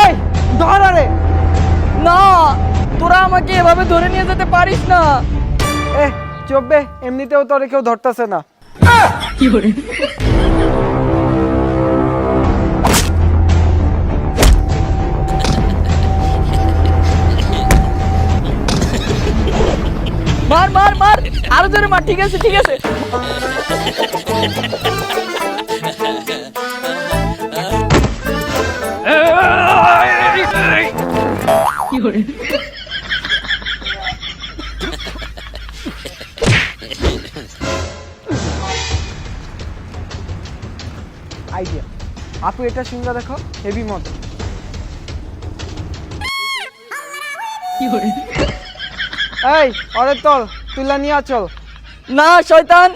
এই, ধর আরে। না, তোরা আমাকে এভাবে ধরে নিয়ে যেতে পারিস না। এ চোপবে, এমনিতেও তোরে কেউ ধরতেছে না। কি করে মার মার মার। আরও জোরে মার, ঠিক আছে ঠিক আছে। আইডিয়া আপু এটা সিঙ্গা দেখো হেভি মতো এই অরে তল তুলা নিয়ে চল। না শয়তান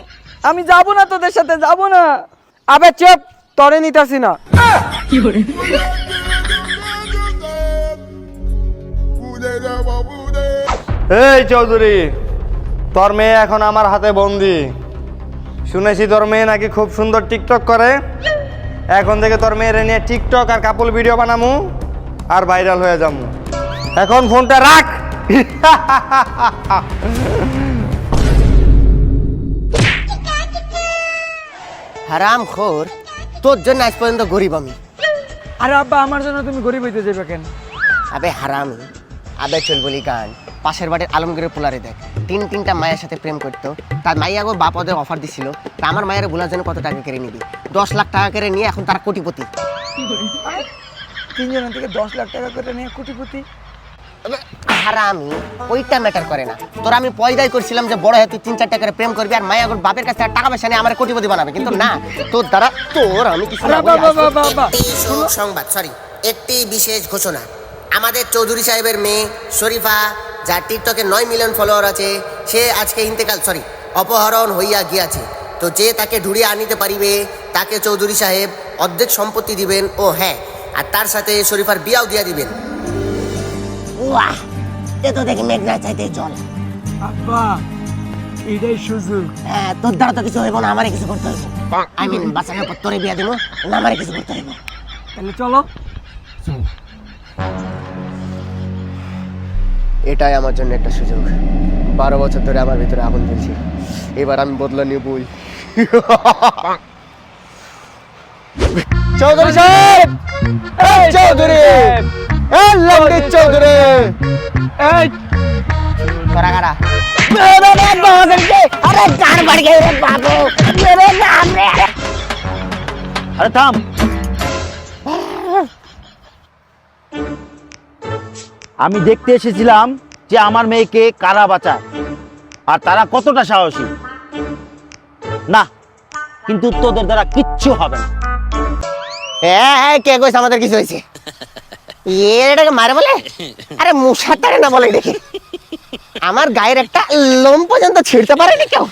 আমি যাব না তোদের সাথে যাব না। আবে চুপ তরে নিতাছি না। এই চৌধুরী তোর মেয়ে এখন আমার হাতে বন্দি। শুনেছি তোর মেয়ে নাকি খুব সুন্দর টিকটক করে। এখন থেকে তোর মেয়ের নিয়ে টিকটক আর কাপল ভিডিও বানামু আর ভাইরাল হয়ে যাব এখন ফোনটা রাখ। হারাম খোর তোর জন্য আজ পর্যন্ত গরিব আমি। আরে আব্বা আমার জন্য তুমি গরিব হইতে যাবে কেন? আবে হারাম। আবে চল বলি গান পাশের বাড়ির আলমগীরের পোলারে দেখ। তিন তিনটা মায়ের সাথে প্রেম করতো। তার মাইয়া গো বাপ ওদের অফার দিছিল। তা আমার মায়ের বোলার জন্য কত টাকা কেড়ে নিবি? দশ লাখ টাকা কেড়ে নিয়ে এখন তার কোটিপতি। তিনজনের থেকে দশ লাখ টাকা করে নিয়ে কোটিপতি? আবে হারামি ওইটা ম্যাটার করে না। তোর আমি পয়দাই করছিলাম যে বড় হয়ে তুই তিন চার টাকার প্রেম করবি আর মায়া বাপের কাছে টাকা পয়সা নিয়ে আমার কোটিপতি বানাবে। কিন্তু না তোর দ্বারা তোর আমি কিছু সংবাদ সরি একটি বিশেষ ঘোষণা। আমাদের চৌধুরী সাহেবের মেয়ে শরীফা যার টিকটকে নয় মিলিয়ন ফলোয়ার আছে সে আজকে ইন্তেকাল সরি অপহরণ হইয়া গিয়াছে। তো যে তাকে ঢুড়িয়ে আনিতে পারিবে তাকে চৌধুরী সাহেব অর্ধেক সম্পত্তি দিবেন ও হ্যাঁ আর তার সাথে শরীফার বিয়াও দিয়া দিবেন। ওয়াহ এ তো দেখি মেঘনা চাইতে জল। আব্বা এটাই সুযোগ। হ্যাঁ তোর দ্বারা তো কিছু হইব না আমারে কিছু করতে হইব। আই মিন বাঁচানোর পর তোরে বিয়া দিব না আমারে কিছু করতে হইব। তাহলে চলো। এটাই আমার জন্য একটা সুযোগ। বারো বছর ধরে আমার ভিতরে আগুন জ্বলছে। এবার আমি বদলে নিবই চৌধুরী সাহেব! চৌধুরী! লম্বি চৌধুরী! আরে, থাম। আমি দেখতে এসেছিলাম যে আমার মেয়েকে কারা বাঁচায়। আর তারা কতটা সাহসী। না কিন্তু তোদের দ্বারা কিচ্ছু হবে না। এ কে কইছে? আমাদের কিছু হয়েছে এটাকে মারে বলে? আরে মুসা তারে না বলে দেখি আমার গায়ের একটা লোম পর্যন্ত ছিঁড়তে পারেনি কেউ।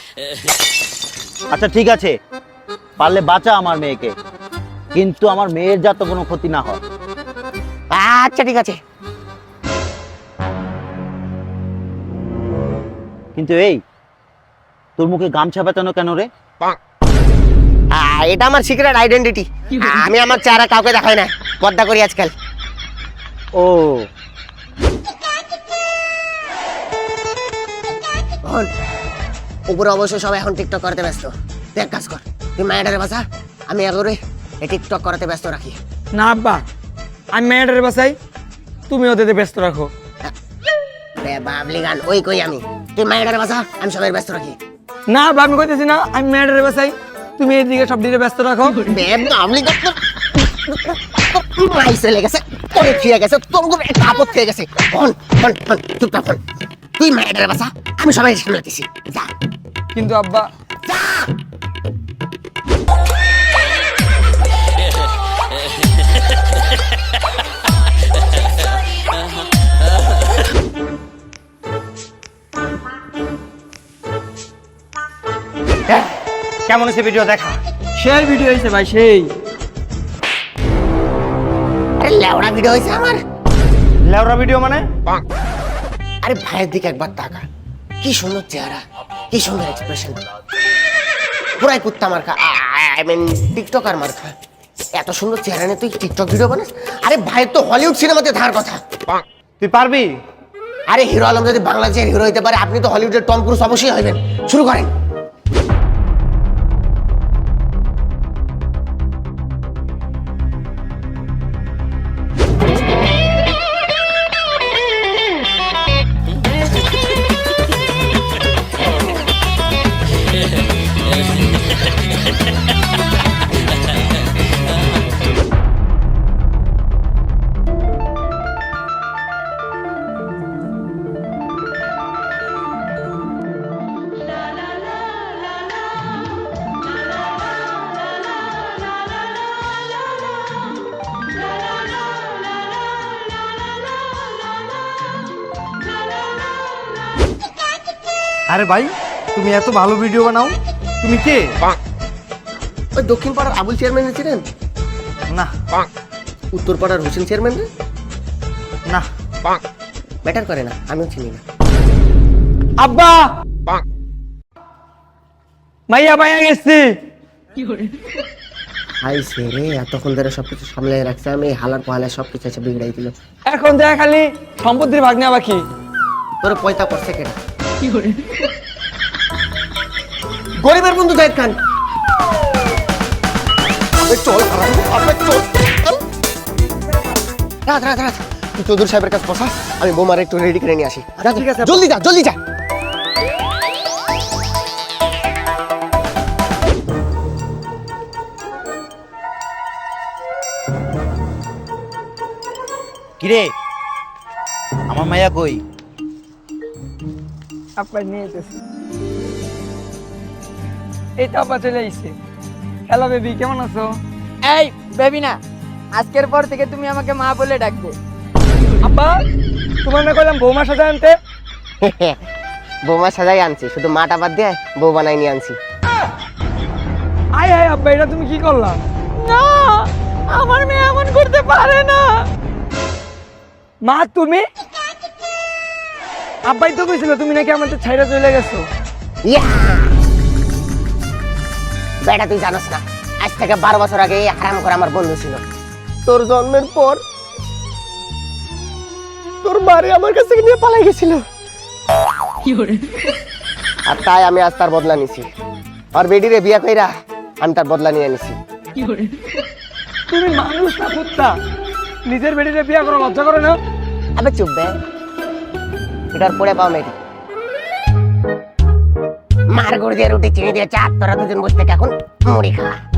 আচ্ছা ঠিক আছে। পারলে বাঁচা আমার মেয়েকে। কিন্তু আমার মেয়ের যাতে কোনো ক্ষতি না হয়। আচ্ছা ঠিক আছে। কিন্তু এই তোর মুখে গামছা পেঁচানো কেন রে? এটা আমার সিক্রেট আইডেন্টিটি আমি আমার চেহারা কাউকে দেখাই না পর্দা করি আজকাল। ও। উপরে অবশ্য সবাই এখন টিকটক করতে ব্যস্ত। তুই এক কাজ কর তুই মায়ের বাসা আমি এগোরে এই টিকটক করাতে ব্যস্ত রাখি। না আব্বা আমি মেয়েটার বাসাই তুমি ওদের ব্যস্ত রাখো। বাবলি গান ওই কই আমি? তুই মায়ের বাসা আমি সবাই ব্যস্ত রাখি। না আব্বা আমি কইতেছি না আমি মেয়েটার বাসাই। তুমি এদিকে সব দিকে ব্যস্ত রাখো। গান মাই চলে গেছে তোরে খেয়ে গেছে তোর উপর একটা আপদ খেয়ে গেছে। ফোন ফোন ফোন চুপটা ফোন তুই মায়ের বাসা আমি সবাই সামনে দিছি। যা। কিন্তু আব্বা কেমন হয়েছে ভিডিও দেখা? শেয়ার ভিডিও হয়েছে ভাই সেই। আরে লেওড়া ভিডিও হয়েছে আমার। লেওরা ভিডিও মানে? আরে ভাইয়ের দিকে একবার তাকা। কি সুন্দর চেহারা কি সুন্দর এক্সপ্রেশন পুরাই কুত্তা মার্কা। আই মিন টিকটকার মার্কা। এত সুন্দর চেহারা নিয়ে তুই টিকটক ভিডিও বানাস? আরে ভাই তো হলিউড সিনেমাতে ধার কথা। তুই পারবি? আরে হিরো আলম যদি বাংলাদেশের হিরো হইতে পারে আপনি তো হলিউডের টম ক্রুজ অবশ্যই হইবেন। শুরু করেন। আরে ভাই তুমি এত ভালো ভিডিও বানাও। তুমি কে? ওই দক্ষিণ পাড়ার আবুল চেয়ারম্যান ছিলেন? না। উত্তর পাড়ার হোসেন চেয়ারম্যান রে? না। ম্যাটার করে না আমিও চিনি না। আব্বা! মাইয়া মাইয়া গেছি। হাই সে রে এতক্ষণ ধরে সবকিছু সামলে রাখছে আমি এই হালার পাহালে সবকিছু এসে বিগড়াই দিল। এখন দেখা খালি সম্পত্তির ভাগ নেওয়া বাকি তোর পয়তা করছে কেনা গরিবের বন্ধু জাহিদ খান। চল চল। রাত রাত রাত। চৌধুরী সাহেবের কাছে বসা আমি বোমার একটু রেডি করে নিয়ে আসি। ঠিক আছে। জলদি যা জলদি যা। কিরে? আমার মায়া কই? আপনার নিয়ে যেতেছি। এই তো আপা চলে আইছে। হ্যালো বেবি কেমন আছো? এই বেবি না আজকের পর থেকে তুমি আমাকে মা বলে ডাকবে। আব্বা তোমার না কইলাম বৌমা সাথে আনতে? বৌমা সাজাই আনছি শুধু মাটা বাদ দিয়ে বউ বানাই নিয়ে আনছি। আয় আয় আব্বা এটা তুমি কি করলা? না আমার মেয়ে এমন করতে পারে না। মা তুমি? আব্বাই তো কইছিল তুমি নাকি আমাদের ছাইরা চলে গেছো? বেটা তুই জানোস না আজ থেকে বারো বছর আগে এই হারাম করে আমার বন্ধু ছিল। তোর জন্মের পর তোর বাড়ি আমার কাছ থেকে নিয়ে পালাই গেছিল। আর তাই আমি আজ তার বদলা নিছি। আর বেডিরে বিয়া কইরা আমি তার বদলা নিয়ে নিছি তুমি মানুষ না কুত্তা। নিজের বেডিতে বিয়া করো লজ্জা করে না? আবে চুপ বে। এটার পরে পাও মেয়েটি মার গুড় দিয়ে রুটি চিনি দিয়ে চা তোরা দুজন বসে এখন মুড়ি খা